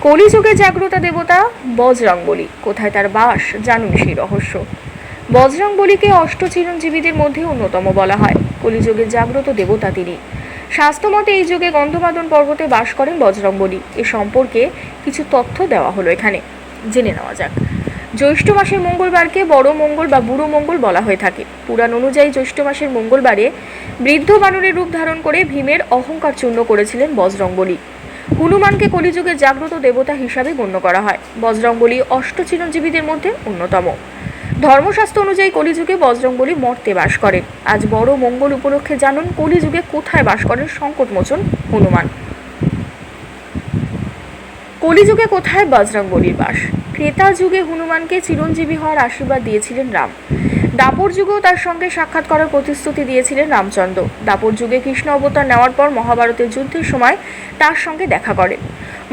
কলিযুগে জাগ্রত দেবতা বজরং বলি কোথায় তার বাস, জানুন সেই রহস্য। বজরং বলিকে অষ্ট চিরঞ্জীবীদের মধ্যে অন্যতম বলা হয়। কলিযুগের জাগ্রত দেবতা তিনি। শাস্ত্রমতে এই যুগে গন্ধমাদন পর্বতে বাস করেন বজরং বলি এ সম্পর্কে কিছু তথ্য দেওয়া হলো এখানে। জেনে নেওয়া যাক। জ্যৈষ্ঠ মাসের মঙ্গলবারকে বড় মঙ্গল বা বুড়ো মঙ্গল বলা হয়ে থাকে। পুরাণ অনুযায়ী জ্যৈষ্ঠ মাসের মঙ্গলবারে বৃদ্ধ বানরের রূপ ধারণ করে ভীমের অহংকার চূর্ণ করেছিলেন বজরং বলি হনুমানকে কলিযুগের জাগ্রত দেবতা হিসাবে গণ্য করা হয়। বজরংবলী অষ্ট চিরঞ্জীবীদের মধ্যে অন্যতম। ধর্মশাস্ত্র অনুযায়ী কলিযুগে বজরংবলী মর্তে বাস করেন। আজ বড় মঙ্গল উপলক্ষে জানুন কলিযুগে কোথায় বাস করেন সংকটমোচন হনুমান। কলিযুগে কোথায় বজরংবলীর বাস? ক্রেতা যুগে হনুমানকে চিরঞ্জীবী হওয়ার আশীর্বাদ দিয়েছিলেন রাম। দাপর যুগেও তার সঙ্গে সাক্ষাৎ করার প্রতিশ্রুতি দিয়েছিলেন রামচন্দ্র। দাপর যুগে কৃষ্ণ অবতার নেওয়ার পর মহাভারতের যুদ্ধের সময় তার সঙ্গে দেখা করেন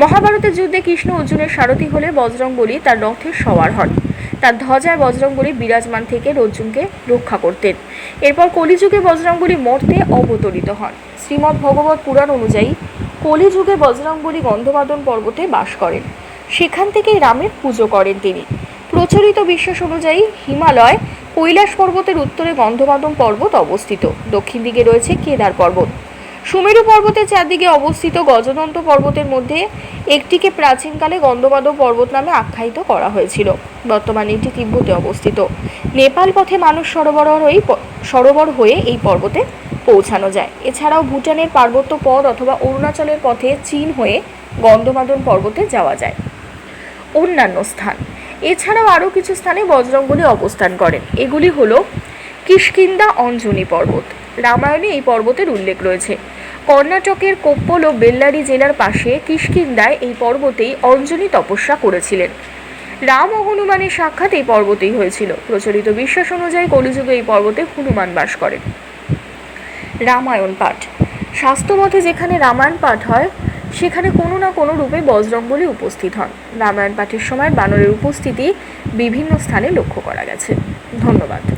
মহাভারতের যুদ্ধে কৃষ্ণ অর্জুনের সারথি হলে বজরংবলী তার রথের সওয়ার হন। তার ধ্বজায় বজরংবলী বিরাজমান থেকে অর্জুনকে রক্ষা করতেন। এরপর কলিযুগে বজরংবলী মর্তে অবতরিত হন। শ্রীমদ্ ভগবত পুরাণ অনুযায়ী কলিযুগে বজরংবলী গন্ধমাদন পর্বতে বাস করেন। সেখান থেকেই রামের পুজো করেন তিনি। প্রচলিত বিশ্বাস অনুযায়ী হিমালয় কৈলাস পর্বতের উত্তরে গন্ধমাদন পর্বত অবস্থিত। দক্ষিণ দিকে রয়েছে কেদার পর্বত। সুমেরু পর্বতের চারদিকে অবস্থিত গজদন্ত পর্বতের মধ্যে একটিকে প্রাচীনকালে গন্ধমাদন পর্বত নামে আখ্যায়িত করা হয়েছিল। বর্তমানে এটি তিব্বতে অবস্থিত। নেপাল পথে মানুষ সরবরাহ হয়ে সরোবর হয়ে এই পর্বতে পৌঁছানো যায়। এছাড়াও ভুটানের পার্বত্য পথ অথবা অরুণাচলের পথে চীন হয়ে গন্ধমাদন পর্বতে যাওয়া যায়। অন্যান্য স্থান। এছাড়াও আরও কিছু স্থানে বজরংবলী অবস্থান করেন। এগুলি হল কিষ্কিন্দা অঞ্জনি পর্বত। রামায়ণে এই পর্বতের উল্লেখ রয়েছে। কর্ণাটকের কোপ্পল ও বেল্লারি জেলার পাশে কিষ্কিন্দায় এই পর্বতেই অঞ্জনি তপস্যা করেছিলেন। রাম ও হনুমানের সাক্ষাৎ এই পর্বতেই হয়েছিল। প্রচলিত বিশ্বাস অনুযায়ী কলিযুগে এই পর্বতে হনুমান বাস করেন। রামায়ণ পাঠ। শাস্ত্রমতে যেখানে রামায়ণ পাঠ হয় সেখানে কোনো না কোনো রূপে বজরংবলী উপস্থিত হন। রামায়ণ পাঠের সময় বানরের উপস্থিতি বিভিন্ন স্থানে লক্ষ্য করা গেছে। ধন্যবাদ।